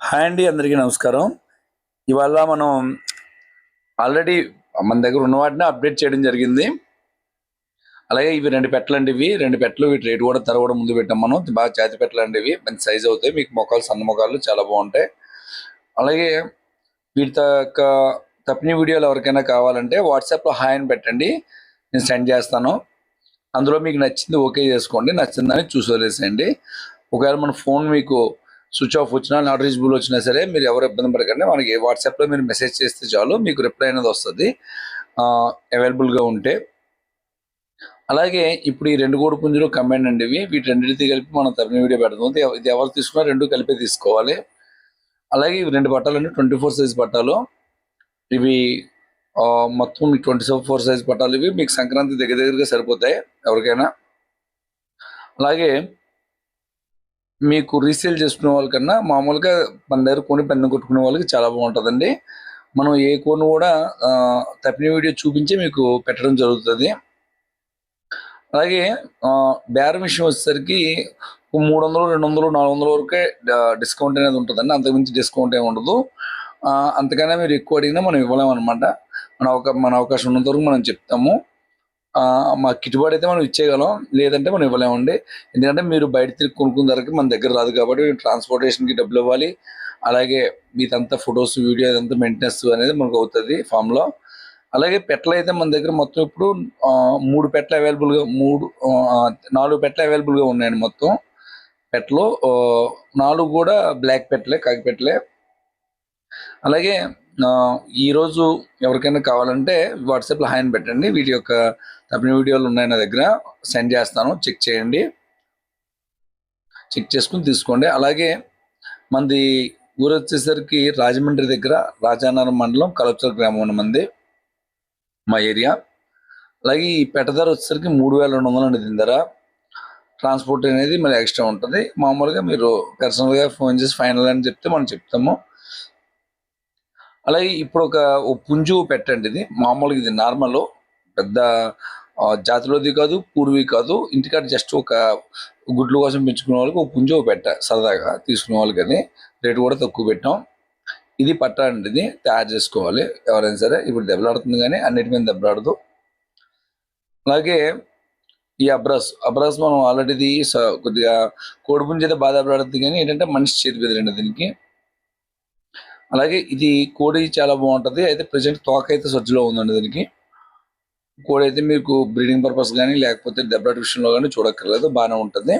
Hi అండి అందరికీ నమస్కారం. ఇవాళ మనం ఆల్రెడీ మన దగ్గర ఉన్న వాటిని అప్డేట్ చేయడం జరిగింది. అలాగే ఇవి రెండు పెట్టలండి ఇవి. రెండు పెట్టలు వీటి రేటు కూడా ధర కూడా ముందు పెట్టాం మనం. బాగా చేతి పెట్టలండి ఇవి. మంచి సైజ్ అవుతాయి. మీకు మొక్కలు సన్న మొక్కలు చాలా బాగుంటాయి. అలాగే వీటి యొక్క తప్పిన వీడియోలు ఎవరికైనా కావాలంటే వాట్సాప్లో హాయ్ అని పెట్టండి. నేను సెండ్ చేస్తాను. అందులో మీకు నచ్చింది ఓకే చేసుకోండి. నచ్చిందని చూసి వదిలేసేయండి. ఒకవేళ మన ఫోన్ మీకు స్విచ్ ఆఫ్ వచ్చినా నాట్ రీచబుల్ వచ్చినా సరే మీరు ఎవరు ఇబ్బంది పడకండి. మనకి వాట్సాప్లో మీరు మెసేజ్ చేస్తే చాలు మీకు రిప్లై అనేది వస్తుంది. అవైలబుల్గా ఉంటే. అలాగే ఇప్పుడు ఈ రెండు కోడి పుంజులు కంబైన్ అండి ఇవి. వీటి రెండింటితో కలిపి మనం తరిగిన వీడియో పెడతాం ఇది ఎవరు తీసుకున్నా రెండు కలిపి తీసుకోవాలి. అలాగే ఇవి రెండు బట్టలు అండి ట్వంటీ ఫోర్ సైజ్ బట్టాలు. ఇవి మొత్తం మీకు ట్వంటీ ఫోర్ సైజ్ పట్టాలు ఇవి. మీకు సంక్రాంతి దగ్గర దగ్గరగా సరిపోతాయి ఎవరికైనా. అలాగే మీకు రీసేల్ చేసుకునే వాళ్ళకన్నా మామూలుగా మన దగ్గర కొని పెన్ను కొట్టుకునే వాళ్ళకి చాలా బాగుంటుందండి. మనం ఏ కోను కూడా తప్పిన వీడియో చూపించి మీకు పెట్టడం జరుగుతుంది. అలాగే ఆ, బేరం విషయం వచ్చేసరికి మూడు వందలు రెండు వందలు నాలుగు వందల వరకే డిస్కౌంట్ అనేది ఉంటుందండి. అంతకుమించి డిస్కౌంట్ ఏమి ఉండదు. అంతకైనా అంతకన్నా మీరు ఎక్కువ అడిగినా మనం ఇవ్వలేము అనమాట మన అవకా మన అవకాశం ఉన్నంత వరకు మనం చెప్తాము. మా గిట్టుబాటు అయితే మనం ఇచ్చేయగలం. లేదంటే మనం ఇవ్వలేమండి. ఎందుకంటే మీరు బయట తిరిగి కొనుక్కున్న ధరకి మన దగ్గర రాదు కాబట్టి ట్రాన్స్పోర్టేషన్కి డబ్బులు ఇవ్వాలి. అలాగే మీదంతా ఫొటోస్ వీడియో అదంతా మెయింటెనెన్స్ అనేది మనకు అవుతుంది ఫామ్లో. అలాగే పెట్టలు అయితే మన దగ్గర మొత్తం ఇప్పుడు మూడు పెట్టలు అవైలబుల్గా మూడు నాలుగు పెట్టలు అవైలబుల్గా ఉన్నాయండి మొత్తం. పెట్టలు నాలుగు కూడా బ్లాక్ పెట్టలే కాకి పెట్టలే. అలాగే ఈరోజు ఎవరికైనా కావాలంటే వాట్సాప్లో హాయ్ పెట్టండి. వీటి యొక్క తప్పిన వీడియోలు ఉన్నాయి నా దగ్గర. సెండ్ చేస్తాను. చెక్ చేయండి. చెక్ చేసుకుని తీసుకోండి. అలాగే మనది ఊరు వచ్చేసరికి రాజమండ్రి దగ్గర రాజానగరం మండలం కలపచల గ్రామం ఉన్న మంది మా ఏరియా. అలాగే ఈ పెట్ట ధర వచ్చేసరికి మూడు వేల రెండు వందలు అండి దీని ధర ట్రాన్స్పోర్ట్ అనేది మళ్ళీ ఎక్స్ట్రా ఉంటుంది. మామూలుగా మీరు పర్సనల్గా ఫోన్ చేసి ఫైనల్ అని చెప్తే మనం చెప్తాము. అలాగే ఇప్పుడు ఒక పుంజు పెట్టండి ఇది. మామూలుగా ఇది నార్మల్. పెద్ద జాతిలోది కాదు పూర్వీ కాదు. ఇంటికాడ జస్ట్ ఒక గుడ్ల కోసం పెంచుకునే వాళ్ళకి ఒక పుంజు పెట్ట సరదాగా తీసుకునే వాళ్ళకి అది రేటు కూడా తక్కువ పెట్టాం. ఇది పట్ట అండి ఇది. తయారు చేసుకోవాలి. ఎవరైనా సరే ఇప్పుడు దెబ్బలాడుతుంది కానీ అన్నిటి మీద దెబ్బలాడదు. అలాగే ఈ అబ్రాస్ అబ్రాస్ మనం ఆల్రెడీ కొద్దిగా కోడిపుంజి అయితే బాధ దెబ్బలాడుతుంది కానీ ఏంటంటే మనిషి చేతి బెదిరండి దీనికి. అలాగే ఇది కోడి చాలా బాగుంటుంది. అయితే ప్రజెంట్ తోక అయితే సజ్జలో ఉందండి దీనికి. కోడి అయితే మీకు బ్రీడింగ్ పర్పస్ కానీ లేకపోతే దెబ్బలాట విషయంలో కానీ చూడక్కర్లేదు. బాగానే ఉంటుంది.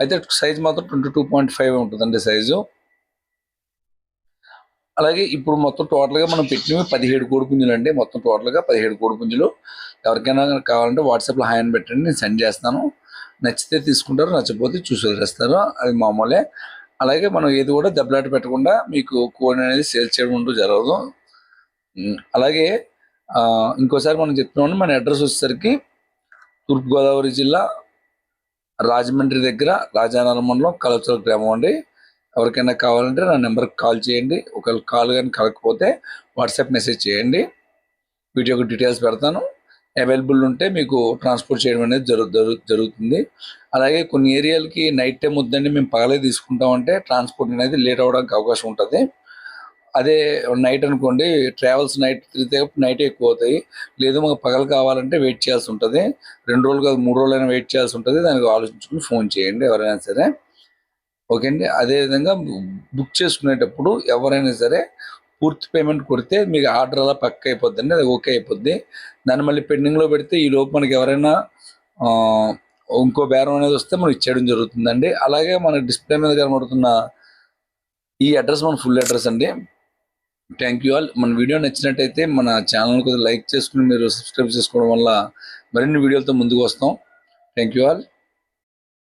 అయితే సైజ్ మాత్రం ట్వంటీ టూ పాయింట్ ఫైవ్ ఉంటుందండి సైజు అలాగే ఇప్పుడు మొత్తం టోటల్గా మనం పెట్టినవి పదిహేడు కోడి పుంజులు అండి. మొత్తం టోటల్గా పదిహేడు కోడి పుంజులు. ఎవరికైనా కావాలంటే వాట్సాప్లో హాయ్ అని పెట్టండి. నేను సెండ్ చేస్తాను. నచ్చితే తీసుకుంటారు నచ్చకపోతే చూసి వదిలేస్తారు. అది మామూలే. అలాగే మనం ఏది కూడా దెబ్బలాట పెట్టకుండా మీకు కోడి అనేది సేల్ చేయడం ఉంటూ జరగదు. అలాగే ఇంకోసారి మనం చెప్తున్నాం మన అడ్రస్ వచ్చేసరికి తూర్పుగోదావరి జిల్లా రాజమండ్రి దగ్గర రాజానగరం మండలం కలచల గ్రామం అండి. ఎవరికైనా కావాలంటే నా నెంబర్కి కాల్ చేయండి. ఒకవేళ కాల్ కానీ కలగకపోతే వాట్సాప్ మెసేజ్ చేయండి. వీడియోకి డీటెయిల్స్ పెడతాను. అవైలబుల్ ఉంటే మీకు ట్రాన్స్పోర్ట్ చేయడం అనేది జరుగు జరుగు- జరుగుతుంది. అలాగే కొన్ని ఏరియాలకి నైట్ టైం వద్దండి మేము పగలే తీసుకుంటామంటే ట్రాన్స్పోర్ట్ అనేది లేట్ అవ్వడానికి అవకాశం ఉంటుంది. అదే నైట్ అనుకోండి ట్రావెల్స్ నైట్ తిరిగితే నైట్ ఎక్కువ అవుతాయి. లేదు మాకు పగలు కావాలంటే వెయిట్ చేయాల్సి ఉంటుంది. రెండు రోజులు కాదు మూడు రోజులైనా వెయిట్ చేయాల్సి ఉంటుంది. దానికి ఆలోచించుకుని ఫోన్ చేయండి ఎవరైనా సరే. ఓకే అండి అదేవిధంగా బుక్ చేసుకునేటప్పుడు ఎవరైనా సరే పూర్తి పేమెంట్ కొడితే మీకు ఆర్డర్ అలా పక్క అయిపోద్దండి అది ఓకే అయిపోద్ది. దాన్ని మళ్ళీ పెండింగ్లో పెడితే ఈ లోపు మనకి ఎవరైనా ఇంకో బేరం అనేది వస్తే మనం ఇచ్చేయడం జరుగుతుందండి. అలాగే మన డిస్ప్లే మీద కనబడుతున్న ఈ అడ్రస్ మన ఫుల్ అడ్రస్ అండి. థ్యాంక్ యూ ఆల్ మన వీడియో నచ్చినట్టయితే మన ఛానల్ కొద్దిగా లైక్ చేసుకుని మీరు సబ్స్క్రైబ్ చేసుకోవడం వల్ల మరిన్ని వీడియోలతో ముందుకు వస్తాం. Thank you all